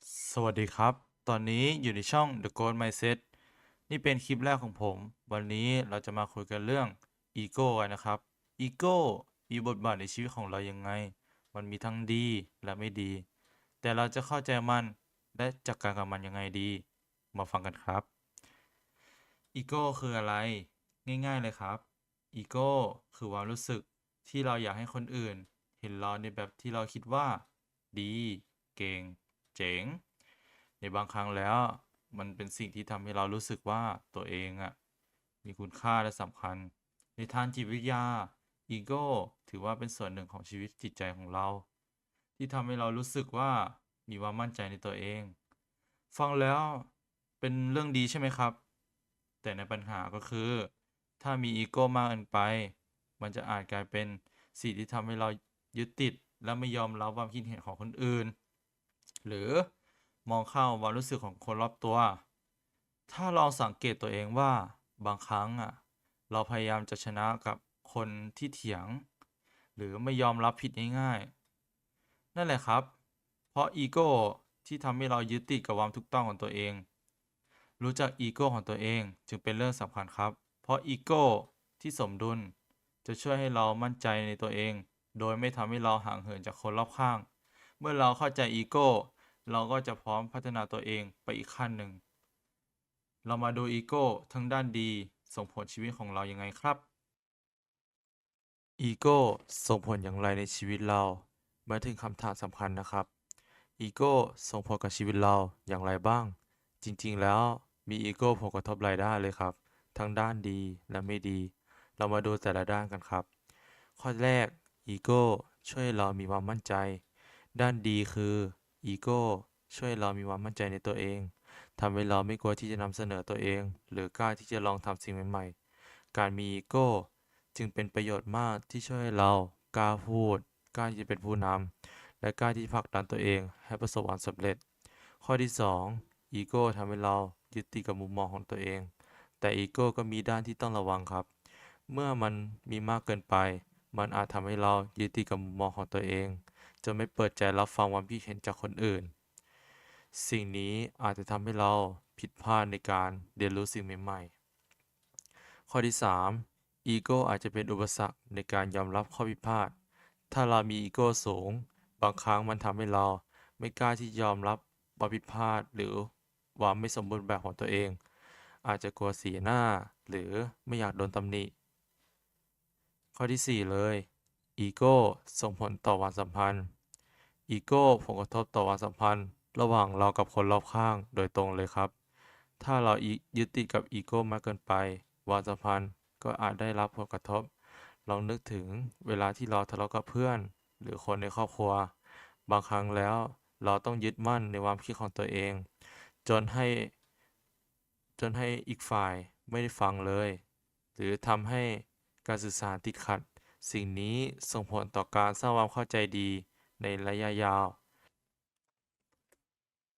สวัสดีครับ ตอนนี้อยู่ในช่อง The Gold Mindset นี่เป็นคลิปแรกของผม วันนี้เราจะมาคุยกันเรื่องอีโก้กันนะครับอีโก้มีบทบาทในชีวิตของเรายังไง มันมีทั้งดีและไม่ดี แต่เราจะเข้าใจมันและจัดการกับมันยังไงดี มาฟังกันครับอีโก้คืออะไร ง่าย ๆเลยครับอีโก้คือความรู้สึกที่เราอยากให้คนอื่น เห็นเราในแบบที่เราคิดว่า ดี เก่ง จ๋ง ในบางครั้งแล้วมันเป็นสิ่งที่ทำให้เรารู้สึกว่าตัวเองอะมีคุณค่าและสำคัญ ในทางจิตวิทยาอีโก้ถือว่าเป็นส่วนหนึ่งของชีวิตจิตใจของเรา ที่ทำให้เรารู้สึกว่ามีความมั่นใจในตัวเอง ฟังแล้วเป็นเรื่องดีใช่ไหมครับ แต่ในปัญหาก็คือ ถ้ามีอีโก้มากเกินไป มันจะอาจกลายเป็นสิ่งที่ทำให้เรายึดติดและไม่ยอมรับความคิดเห็นของคนอื่น หรือมองเข้าความรู้สึกของคนรอบตัว ถ้าลองสังเกตตัวเองว่าบางครั้งอะเราพยายามจะชนะกับคนที่เถียง หรือไม่ยอมรับผิดง่ายๆ นั่นแหละครับ เพราะอีโก้ที่ทำให้เรายึดติดกับความถูกต้องของตัวเอง รู้จักอีโก้ของตัวเองจึงเป็นเรื่องสำคัญครับ เพราะอีโก้ที่สมดุลจะช่วยให้เรามั่นใจในตัวเอง โดยไม่ทำให้เราห่างเหินจากคนรอบข้าง เมื่อเราเข้าใจอีโก้เราก็จะพร้อมพัฒนาตัวเองไปอีกขั้นหนึ่ง เรามาดูอีโก้ทั้งด้านดีส่งผลชีวิตของเรายังไงครับ อีโก้ส่งผลอย่างไรในชีวิตเรามาถึงคำถามสำคัญนะครับ อีโก้ส่งผลกับชีวิตเราอย่างไรบ้าง จริงๆ แล้วมีอีโก้ผลกระทบหลายด้านเลยครับ ทั้งด้านดีและไม่ดี เรามาดูแต่ละด้านกันครับ ข้อแรก อีโก้ช่วยเรามีความมั่นใจ ด้านดีคืออีโก้ช่วยเรามีความมั่นใจในตัวเองทำให้เราไม่กลัวที่จะนำเสนอตัวเอง หรือกล้าที่จะลองทำสิ่งใหม่ๆ การมีอีโก้จึงเป็นประโยชน์มากที่ช่วยให้เรากล้าพูดกล้าที่จะเป็นผู้นำและกล้าที่จะผลักดันตัวเองให้ประสบความสำเร็จ ข้อที่2อีโก้ทำให้เรายึดติดกับมุมมองของตัวเอง แต่อีโก้ก็มีด้านที่ต้องระวังครับ เมื่อมันมีมากเกินไป มันอาจทำให้เรายึดติดกับมุมมองของตัวเอง จนไม่เปิดใจรับฟังความคิดเห็นจากคนอื่น สิ่งนี้อาจจะทำให้เราผิดพลาดในการเรียนรู้สิ่งใหม่ๆ ข้อที่ 3 อีโก้อาจจะเป็นอุปสรรคในการยอมรับข้อผิดพลาด ถ้าเรามีอีโก้สูง บางครั้งมันทำให้เราไม่กล้าที่ยอมรับความผิดพลาดหรือความไม่สมบูรณ์แบบของตัวเอง อาจจะกลัวเสียหน้าหรือไม่อยากโดนตำหนิ ข้อที่ 4 เลย อีโก้ส่งผลต่อความสัมพันธ์ อีโก้ผลกระทบต่อความสัมพันธ์ ระหว่างเรากับคนรอบข้างโดยตรงเลยครับ ถ้าเรายึดติดกับอีโก้มากเกินไปความสัมพันธ์ก็อาจได้รับผลกระทบ ลองนึกถึงเวลาที่เราทะเลาะกับเพื่อน หรือคนในครอบครัว บางครั้งแล้วเราต้องยึดมั่นในความคิดของตัวเอง จนให้ จนให้อีกฝ่ายไม่ได้ฟังเลย หรือทำให้การสื่อสารติดขัด สิ่งนี้ส่งผลต่อการสร้างความเข้าใจดีในระยะยาว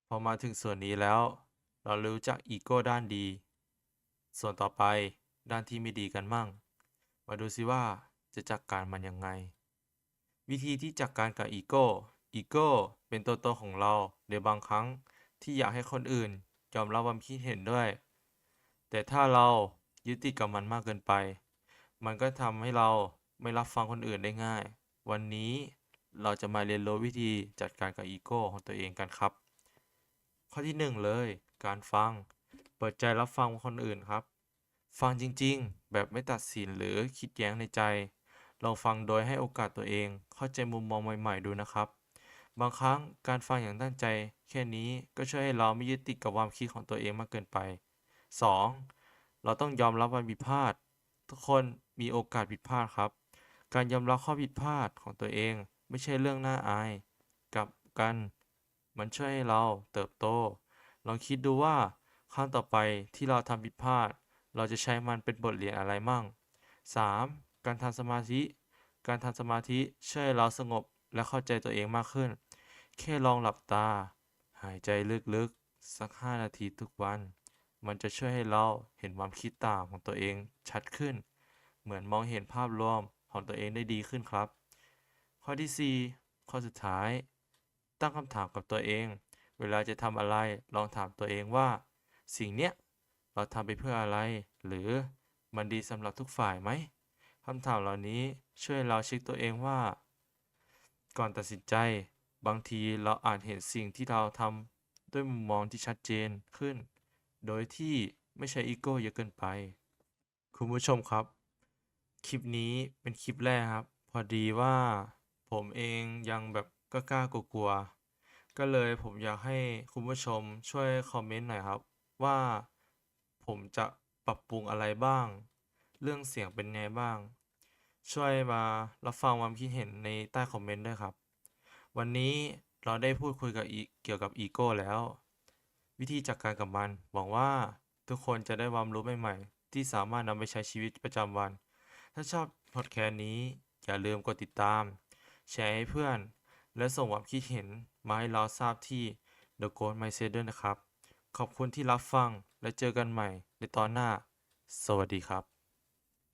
พอมาถึงส่วนนี้แล้ว เรารู้จักอีโก้ด้านดี ส่วนต่อไปด้านที่ไม่ดีกันมั่ง มาดูซิว่าจะจัดการมันยังไง วิธีที่จัดการกับอีโก้ อีโก้เป็นตัวตนของเราในบางครั้งที่อยากให้คนอื่นยอมรับความคิดเห็นด้วย แต่ถ้าเรายึดติดกับมันมากเกินไป มันก็ทำให้เรา ไม่รับฟังคนอื่นได้ง่าย วันนี้เราจะมาเรียนรู้วิธีจัดการกับอีโก้ของตัวเองกันครับ ข้อที่หนึ่งเลย การฟัง เปิดใจรับฟังคนอื่นครับ ฟังจริงๆ แบบไม่ตัดสินหรือคิดแย้งในใจลองฟังโดยให้โอกาสตัวเอง เข้าใจมุมมองใหม่ๆดูนะครับ บางครั้งการฟังอย่างตั้งใจ แค่นี้ก็ช่วยให้เราไม่ยึดติดกับความคิดของตัวเองมากเกินไป 2. เราต้องยอมรับความผิดพลาด ทุกคนมีโอกาสผิดพลาดครับ การยอมรับข้อผิดพลาดของตัวเองไม่ใช่เรื่องน่าอาย กับกัน มันช่วยให้เราเติบโต ลองคิดดูว่าครั้งต่อไปที่เราทำผิดพลาด เราจะใช้มันเป็นบทเรียนอะไรมั่ง 3. การทำสมาธิ การทำสมาธิช่วยเราสงบและเข้าใจตัวเองมากขึ้น แค่ลองหลับตา หายใจลึกๆ สัก 5 นาทีทุกวัน มันจะช่วยให้เราเห็นความคิดต่างของตัวเองชัดขึ้น เหมือนมองเห็นภาพรวม ของตัวเองได้ดีขึ้นครับ ข้อที่ 4 ข้อสุดท้าย ตั้งคำถามกับตัวเอง เวลาจะทำอะไรลองถามตัวเองว่า สิ่งเนี้ยเราทำไปเพื่ออะไร หรือมันดีสำหรับทุกฝ่ายไหมคำถามเหล่านี้ช่วยเราเช็คตัวเองว่า ก่อนตัดสินใจ บางทีเราอาจเห็นสิ่งที่เราทำด้วยมุมมองที่ชัดเจนขึ้น โดยที่ไม่ใช่อีโก้เยอะเกินไป คุณผู้ชมครับ คลิปนี้เป็นคลิปแรกครับ พอดีว่าผมเองยังแบบกล้ากลัวๆก็เลยผมอยากให้คุณผู้ชมช่วยคอมเมนต์หน่อยครับ ว่าผมจะปรับปรุงอะไรบ้าง เรื่องเสียงเป็นไงบ้าง ช่วยมารับฟังความคิดเห็นในใต้คอมเมนต์ด้วยครับ วันนี้เราได้พูดคุยกับเกี่ยวกับอีโก้แล้ว วิธีจัดการกับมัน หวังว่าทุกคนจะได้ความรู้ใหม่ๆที่สามารถนำไปใช้ชีวิตประจำวัน ถ้าชอบพอดแคสต์นี้ อย่าลืมกดติดตาม แชร์ให้เพื่อน และส่งความคิดเห็นมาให้เราทราบที่ The Ghost Mindset ด้วยนะครับ ขอบคุณที่รับฟังและเจอกันใหม่ในตอนหน้า สวัสดีครับ